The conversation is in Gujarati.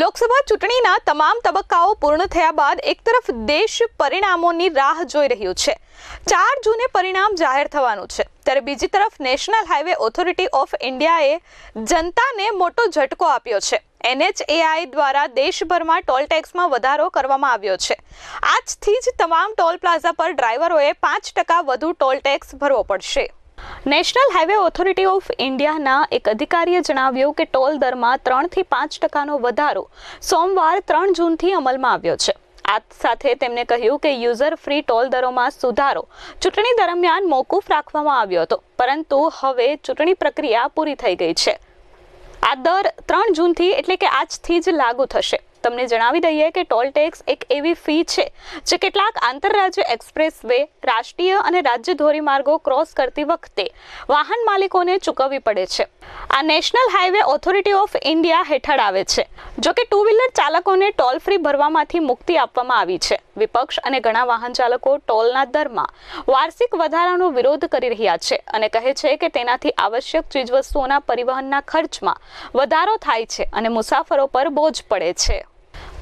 લોકસભા ચૂંટણીના તમામ તબક્કાઓ પૂર્ણ થયા બાદ એક તરફ દેશ પરિણામોની રાહ જોઈ રહ્યું છે. ચાર જૂને પરિણામ જાહેર થવાનું છે. ત્યારે બીજી તરફ નેશનલ હાઈવે ઓથોરિટી ઓફ ઇન્ડિયાએ જનતાને મોટો ઝટકો આપ્યો છે. એનએચએઆઈ દ્વારા દેશભરમાં ટોલ ટેક્સમાં વધારો કરવામાં આવ્યો છે. આજથી જ તમામ ટોલ પ્લાઝા પર ડ્રાઈવરોએ પાંચ ટકા વધુ ટોલ ટેક્સ ભરવો પડશે. નેશનલ હાઈવે ઓથોરિટી ઓફ ઇન્ડિયાના એક અધિકારીએ જણાવ્યું કે ટોલ દરમાં ત્રણથી પાંચ ટકાનો વધારો સોમવાર ત્રણ જૂનથી અમલમાં આવ્યો છે. આ સાથે તેમણે કહ્યું કે યુઝર ફ્રી ટોલ દરોમાં સુધારો ચૂંટણી દરમિયાન મોકૂફ રાખવામાં આવ્યો હતો, પરંતુ હવે ચૂંટણી પ્રક્રિયા પૂરી થઈ ગઈ છે. આ દર ત્રણ જૂનથી એટલે કે આજથી જ લાગુ થશે. તમને જણાવી દઈએ કે ટોલ ટેક્સ એક એવી ફી છે જે કેટલાક આંતરરાજ્ય એક્સપ્રેસ વે રાષ્ટ્રીય અને રાજ્ય ધોરીમાર્ગો ક્રોસ કરતી વખતે વાહન માલિકોને ચૂકવવી પડે છે. આ national highway authority of India હેઠળ આવે છે, જો કે ટુ વ્હીલર ચાલકોને ટોલ ફ્રી ભરવામાંથી મુક્તિ આપવામાં આવી છે. વિપક્ષ અને ઘણા વાહન ચાલકો ટોલના દરમાં વાર્ષિક વધારાનો વિરોધ કરી રહ્યા છે અને કહે છે કે તેનાથી આવશ્યક ચીજવસ્તુઓના પરિવહનના ખર્ચમાં વધારો થાય છે અને મુસાફરો પર બોજ પડે છે.